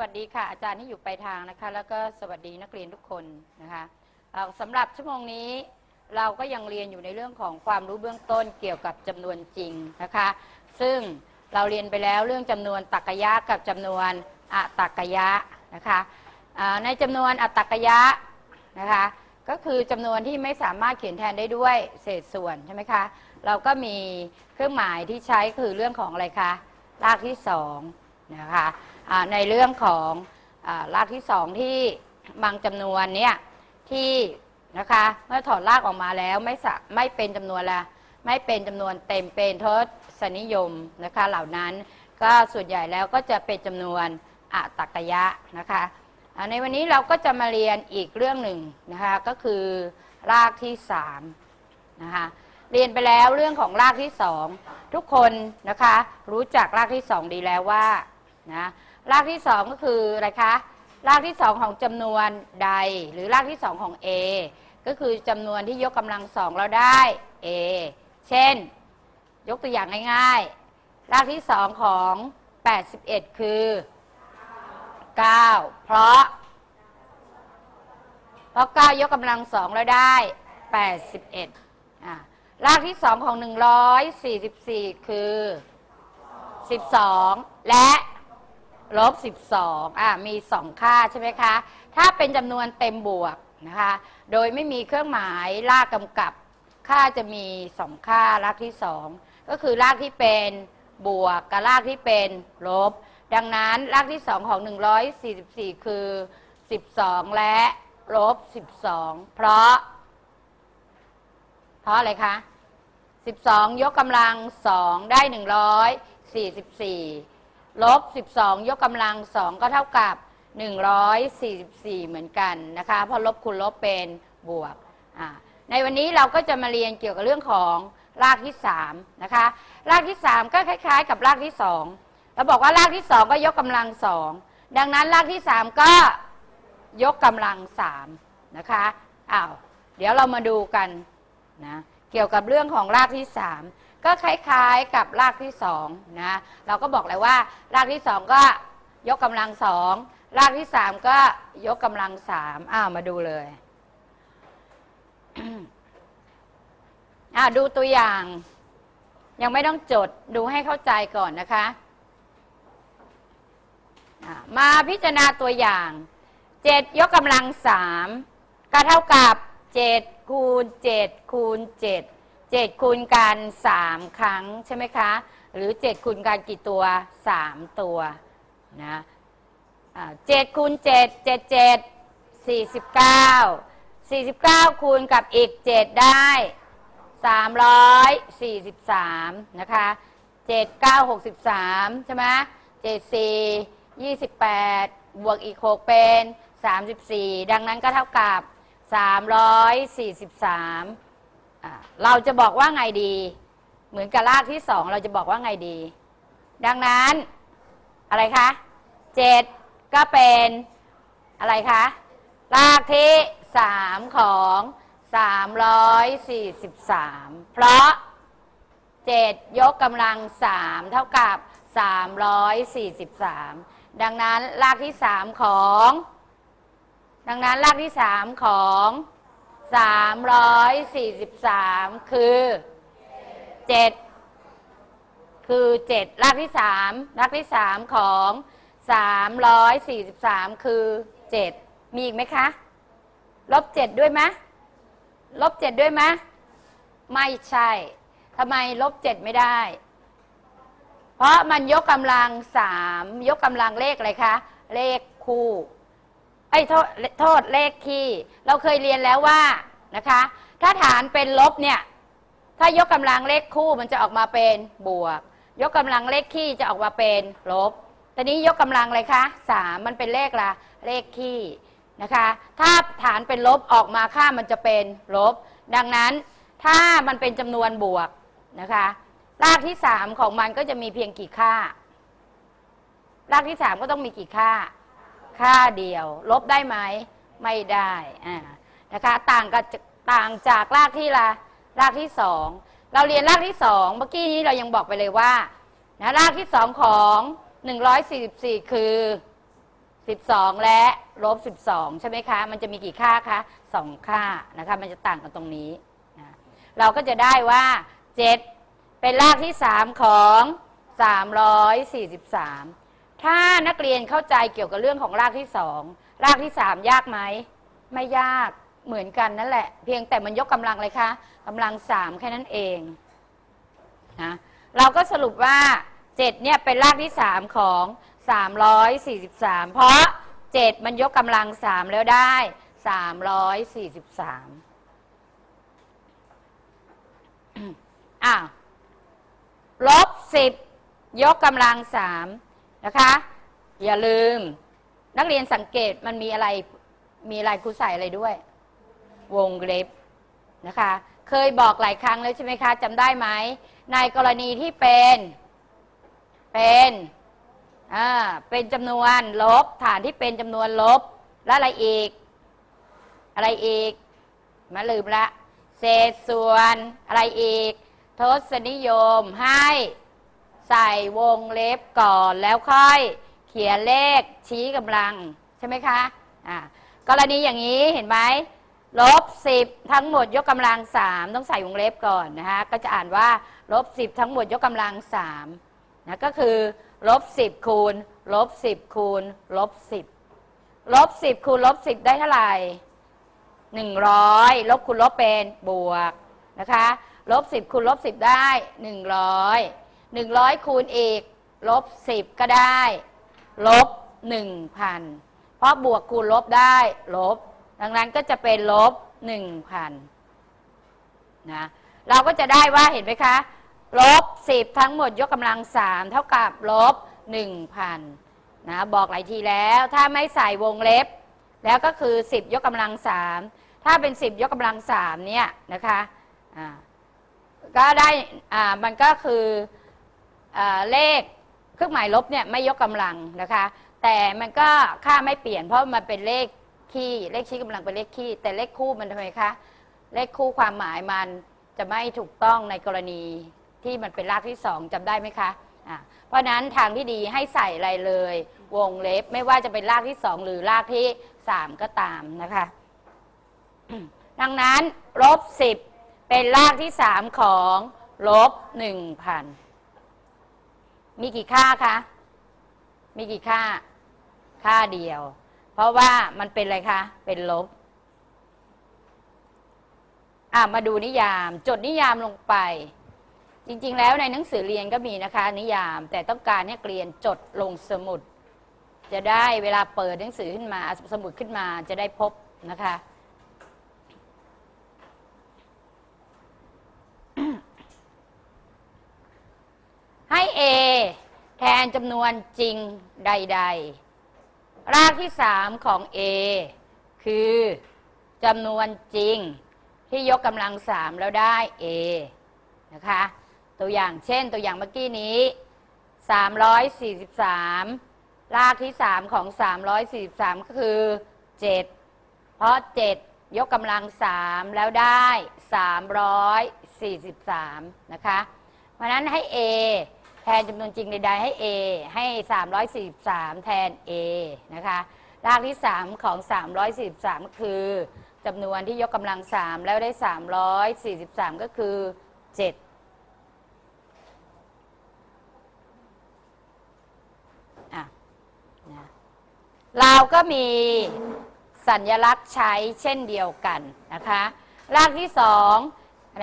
วัสดีค่ะ อาจารย์ที่อยู่ปลายทางนะคะ แล้วก็สวัสดีนักเรียนทุกคนนะคะสำหรับชั่วโมงนี้เราก็ยังเรียนอยู่ในเรื่องของความรู้เบื้องต้นเกี่ยวกับจำนวนจริงนะคะ ซึ่งเราเรียนไปแล้วเรื่องจำนวนตักกยะกับจำนวนอะตักกยะนะคะในจำนวนอะตักกยะนะคะก็คือจำนวนที่ไม่สามารถเขียนแทนได้ด้วยเศษส่วนใช่ไหมคะเราก็มีเครื่องหมายที่ใช้คือเรื่องของอะไรคะรากที่สองนะคะ ในเรื่องของรากที่สองที่บางจำนวนเนี่ยที่นะคะเมื่อถอดรากออกมาแล้วไม่สไม่เป็นจำนวนละไม่เป็นจำนวนเต็มเป็นทศนิยมนะคะเหล่านั้นก็ส่วนใหญ่แล้วก็จะเป็นจำนวนอะตักยะนะคะในวันนี้เราก็จะมาเรียนอีกเรื่องหนึ่งนะคะก็คือรากที่สามนะคะเรียนไปแล้วเรื่องของรากที่สองทุกคนนะคะรู้จักรากที่สองดีแล้วว่านะ รากที่สองก็คืออะไรคะ รากที่สองของจำนวนใด หรือรากที่สองของ A ก็คือจำนวนที่ยกกำลังสองเราได้ A เช่น ยกตัวอย่างง่ายๆ รากที่สองของ 81 คือ 9 เพราะ เพราะ 9 ยกกำลังสองเราได้ 81อะรากที่สองของ 144 คือ 12 และ ลบ 12อะมี 2 ค่าใช่ไหมคะ ถ้าเป็นจำนวนเต็มบวกนะคะ โดยไม่มีเครื่องหมายลากกำกับ ค่าจะมี 2 ค่ารากที่ 2 ก็คือรากที่เป็นบวกกับรากที่เป็นลบ ดังนั้นรากที่ 2 ของ 144 คือ 12 และลบ 12 เพราะ เพราะอะไรคะ 12 ยกกำลัง 2 ได้ 144 ลบ 12 ยกกำลัง 2 ก็เท่ากับ 144 เหมือนกันนะคะเพราะลบคูณลบเป็นบวก ในวันนี้เราก็จะมาเรียนเกี่ยวกับเรื่องของรากที่ 3 นะคะ รากที่ 3 ก็คล้าย ๆ กับรากที่ 2 เราบอกว่ารากที่ 2 ก็ยกกำลัง 2 ดังนั้นรากที่ 3 ก็ยกกำลัง 3 นะคะอ้าวเดี๋ยวเรามาดูกันนะเกี่ยวกับเรื่องของรากที่ 3 ก็คล้ายๆกับรากที่สองนะเราก็บอกเลยว่ารากที่สองก็ยกกำลังสองรากที่สามก็ยกกำลังสามอ้าวมาดูเลยอ่าวดูตัวอย่าง ยังไม่ต้องจดดูให้เข้าใจก่อนนะคะมาพิจารณาตัวอย่างเจ็ดยกกำลังสามก็เท่ากับเจ็ดคูณเจ็ดคูณเจ็ด เจ็ดคูณกันสามครั้งใช่ไหมคะ หรือเจ็ดคูณกันกี่ตัวสามตัวนะเจ็ดคูณเจ็ดเจ็ดเจ็ดสี่สิบเก้าสี่สิบเก้าคูณกับอีกเจ็ดได้สามร้อยสี่สิบสามนะคะเจ็ดเก้าหกสิบสามใช่ไหมเจ็ดสี่ยี่สิบแปดบวกอีกหกเป็นสามสิบสี่ดังนั้นก็เท่ากับสามร้อยสี่สิบสาม เราจะบอกว่าไงดี เหมือนกับรากที่สองเราจะบอกว่าไงดี ดังนั้นอะไรคะเจ็ดก็เป็นอะไรคะรากที่สามของสามร้อยสี่สิบสามเพราะเจ็ดยกกำลังสามเท่ากับสามร้อยสี่สิบสามดังนั้นรากที่สามของ ดังนั้นรากที่สามของ 343 คือ 7 คือ 7 รากที่ 3 รากที่ 3 ของ 343 คือ 7 มีอีกไหมคะ ลบ 7 ด้วยไหมลบ 7 ด้วยไหมไม่ใช่ทำไมลบ 7 ไม่ได้ เพราะมันยกกำลัง 3 ยกกำลังเลขอะไรคะ เลขคู่ ไอ้ยโทษโทษเลขคี่ เราเคยเรียนแล้วว่านะคะ ถ้าฐานเป็นลบเนี่ย ถ้ายกกำลังเลขคู่มันจะออกมาเป็นบวก ยกกำลังเลขคี่จะออกมาเป็นลบตอนนี้ยกกำลังเลยคะสามมันเป็นเลขละเลขคี่นะคะ ถ้าฐานเป็นลบออกมาค่ามันจะเป็นลบ ดังนั้นถ้ามันเป็นจำนวนบวกนะคะ รากที่สามของมันก็จะมีเพียงกี่ค่า รากที่สามก็ต้องมีกี่ค่า ค่าเดียว ลบได้ไหมไม่ได้อ่านะคะต่างกับต่างจากรากที่ละรากที่สองเราเรียนรากที่สองเมื่อกี้นี้เรายังบอกไปเลยว่านะรากที่สองของ144 คือ 12 และลบ 12 ใช่ไหมคะ มันจะมีกี่ค่าคะสองค่านะคะ มันจะต่างกันตรงนี้นะเราก็จะได้ว่า 7 เป็นรากที่ 3 ของ 343 ถ้านักเรียนเข้าใจเกี่ยวกับเรื่องของรากที่2รากที่3ยากไหมไม่ยากเหมือนกันนั่นแหละ เพียงแต่มันยกกำลังเลยคะกำลัง3แค่นั้นเองนะเราก็สรุปว่า7เนี่ยเป็นรากที่3ของ343เพราะ7มันยกกำลัง3แล้วได้343อ้าวลบ10ยกกำลัง3 นะคะ อย่าลืม นักเรียนสังเกตมันมีอะไรมีอะไรครูใส่อะไรด้วย วงเล็บนะคะ เคยบอกหลายครั้งแล้วใช่ไหมคะจำได้ไหมในกรณีที่เป็นเป็นอ่าเป็นจำนวนลบ ฐานที่เป็นจำนวนลบ แล้วอะไรอีก อะไรอีกมาลืมละ เศษส่วนอะไรอีก ทศนิยมให้ ใส่วงเล็บก่อนแล้วค่อยเขียนเลขชี้กำลัง ใช่ไหมคะอ่ากรณีอย่างนี้เห็นไหมลบสิบทั้งหมดยกกำลังสามต้องใส่วงเล็บก่อนนะคะก็จะอ่านว่าลบสิบทั้งหมดยกกำลังสามนะก็คือลบสิบคูณลบสิบคูณลบสิบลบสิบคูณลบสิบได้เท่าไหร่หนึ่งร้อยลบคูณลบเป็นบวกนะคะลบสิบคูณลบสิบได้หนึ่งร้อย หนึ่งร้อยคูณอีก ลบสิบก็ได้ ลบหนึ่งพันเพราะบวกคูณลบได้ ลบ ดังนั้นก็จะเป็นลบหนึ่งพันนะ เราก็จะได้ว่าเห็นไหมคะ ลบสิบทั้งหมดยกกำลังสามเท่ากับ ลบหนึ่งพันนะ บอกหลายทีแล้วถ้าไม่ใส่วงเล็บ แล้วก็คือ 10 ยกกำลังสามถ้าเป็น 10 ยกกำลังสามเนี่ยนะคะ อ่าก็ได้ อ่า มันก็คือ เลขเครื่องหมายลบเนี่ยไม่ยกกำลังนะคะ แต่มันก็ค่าไม่เปลี่ยน เพราะมันเป็นเลขคี่เลขชี้กำลังเป็นเลขคี่ แต่เลขคู่มันทำไมคะเลขคู่ความหมายมันจะไม่ถูกต้องในกรณีที่มันเป็นรากที่สองจำได้ไหมคะอ่าเพราะฉะนั้นทางที่ดีให้ใส่อะไรเลย วงเล็บไม่ว่าจะเป็นรากที่สองหรือรากที่สามก็ตามนะคะ ดังนั้นลบสิบเป็นรากที่สามของลบหนึ่งพัน มีกี่ค่าคะ มีกี่ค่า ค่าเดียว เพราะว่ามันเป็นอะไรคะ เป็นลบ อะมาดูนิยาม จดนิยามลงไป จริง ๆ แล้วในหนังสือเรียนก็มีนะคะ นิยาม แต่ต้องการให้เรียนจดลงสมุด จะได้เวลาเปิดหนังสือขึ้นมา สมุดขึ้นมาจะได้พบนะคะ ให้ A แทนจำนวนจริงใด ๆ รากที่3ของ A คือจำนวนจริงที่ยกกำลัง3แล้วได้ A นะคะ ตัวอย่างเช่นตัวอย่างเมื่อกี้นี้ 343 รากที่3ของ 343 ก็คือ 7 เพราะ 7 ยกกำลัง3แล้วได้ 343 นะคะ เพราะนั้นให้ A แทนจำนวนจริงใดๆให้ A ให้ 343 แทน A นะคะ รากที่ 3 ของ 343ก็คือจำนวนที่ยกกำลัง 3 แล้วได้ 343 ก็คือ 7เราก็มีสัญลักษณ์ใช้เช่นเดียวกันนะคะ รากที่สอง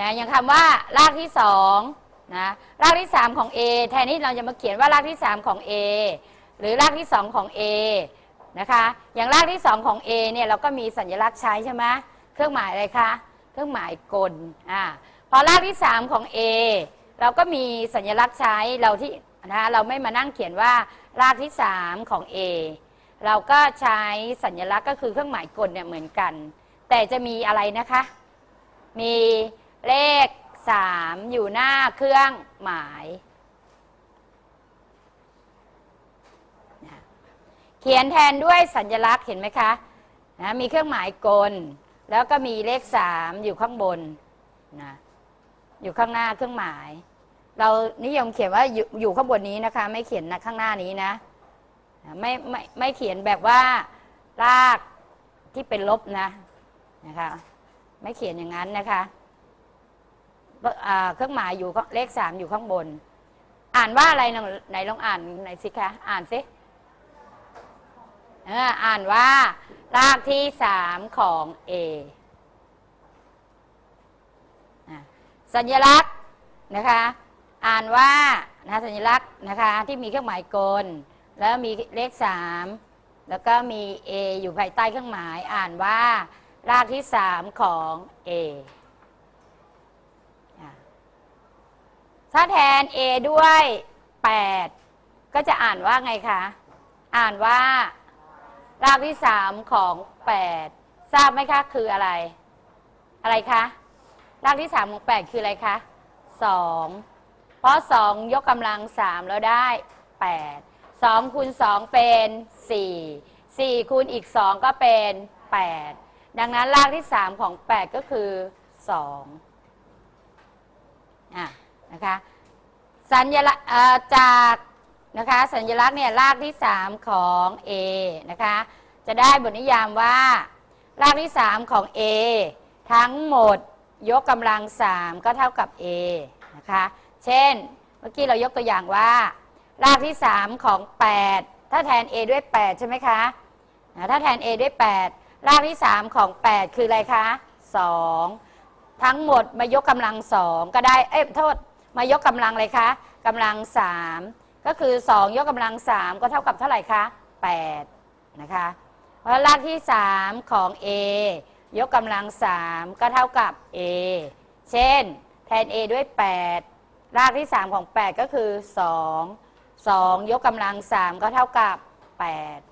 นะยังคำว่ารากที่สอง นะรากที่สามของ A แทนที่เราจะมาเขียนว่ารากที่สามของ A หรือรากที่สองของ A นะคะอย่างรากที่สองของ A เนี่ยเราก็มีสัญลักษณ์ใช้ใช่ไหมเครื่องหมายอะไรคะเครื่องหมายกลอ่าพอรากที่ 3 ของ A เราก็มีสัญลักษณ์ใช้เราที่นะคะเราไม่มานั่งเขียนว่ารากที่ 3 ของ A เราก็ใช้สัญลักษณ์ก็คือเครื่องหมายกลเนี่ยเหมือนกัน แต่จะมีอะไรนะคะ มีเลข 3 อยู่หน้าเครื่องหมาย เขียนแทนด้วยสัญลักษณ์เห็นไหมคะนะมีเครื่องหมายกล แล้วก็มีเลข 3 อยู่ข้างบนนะอยู่ข้างหน้าเครื่องหมาย เรานิยมเขียนว่าอยู่อยู่ข้างบนนี้นะคะ ไม่เขียนนะข้างหน้านี้นะไม่ไม่ไม่เขียนแบบว่ารากที่เป็นลบนะนะคะ ไม่เขียนอย่างนั้นนะคะ เครื่องหมายอยู่เลขสามอยู่ข้างบน อ่านว่าอะไรไหนลองอ่านไหนสิคะ อ่านสิเอออ่านว่า รากที่สามของ A อะสัญลักษณ์นะคะ อ่านว่านะสัญลักษณ์นะคะที่มีเครื่องหมายกล แล้วมีเลขสามแล้วก็มี A อยู่ภายใต้เครื่องหมาย อ่านว่า รากที่สามของ A อะ ถ้าแทน A ด้วย 8 ก็จะอ่านว่าไงคะ อ่านว่า รากที่สามของ 8 ทราบไหมคะ คืออะไร อะไรคะ รากที่สามของ 8 คืออะไรคะ 2 เพราะ 2 ยกกำลัง 3 แล้วได้ 8 2คูณ2เป็น 4 4คูณอีก 2 ก็เป็น 8 ดังนั้นรากที่ 3 ของ 8 ก็คือ2อะ นะคะสัญลักษณ์จากนะคะสัญลักษณ์เนี่ยรากที่ 3 ของ A นะคะจะได้บทนิยามว่า รากที่ 3 ของ A ทั้งหมดยกกำลัง 3 ก็เท่ากับ A นะคะเช่นเมื่อกี้เรายกตัวอย่างว่า รากที่ 3 ของ 8 ถ้าแทน A ด้วย 8 ใช่ไหมคะถ้าแทน A ด้วย 8 รากที่ 3 ของ 8 คืออะไรคะ 2 ทั้งหมดมายกกำลัง 2 ก็ได้เอ้ยโทษ มายกกำลังเลยคะกำลัง 3 ก็คือ 2 ยกกำลัง 3 ก็เท่ากับเท่าไหร่คะ8นะคะเพราะรากที่ 3 ของ A ยกกำลัง 3 ก็เท่ากับ A เช่น แทน A ด้วย 8 รากที่ 3 ของ 8 ก็คือ 2 2 ยกกำลัง 3 ก็เท่ากับ 8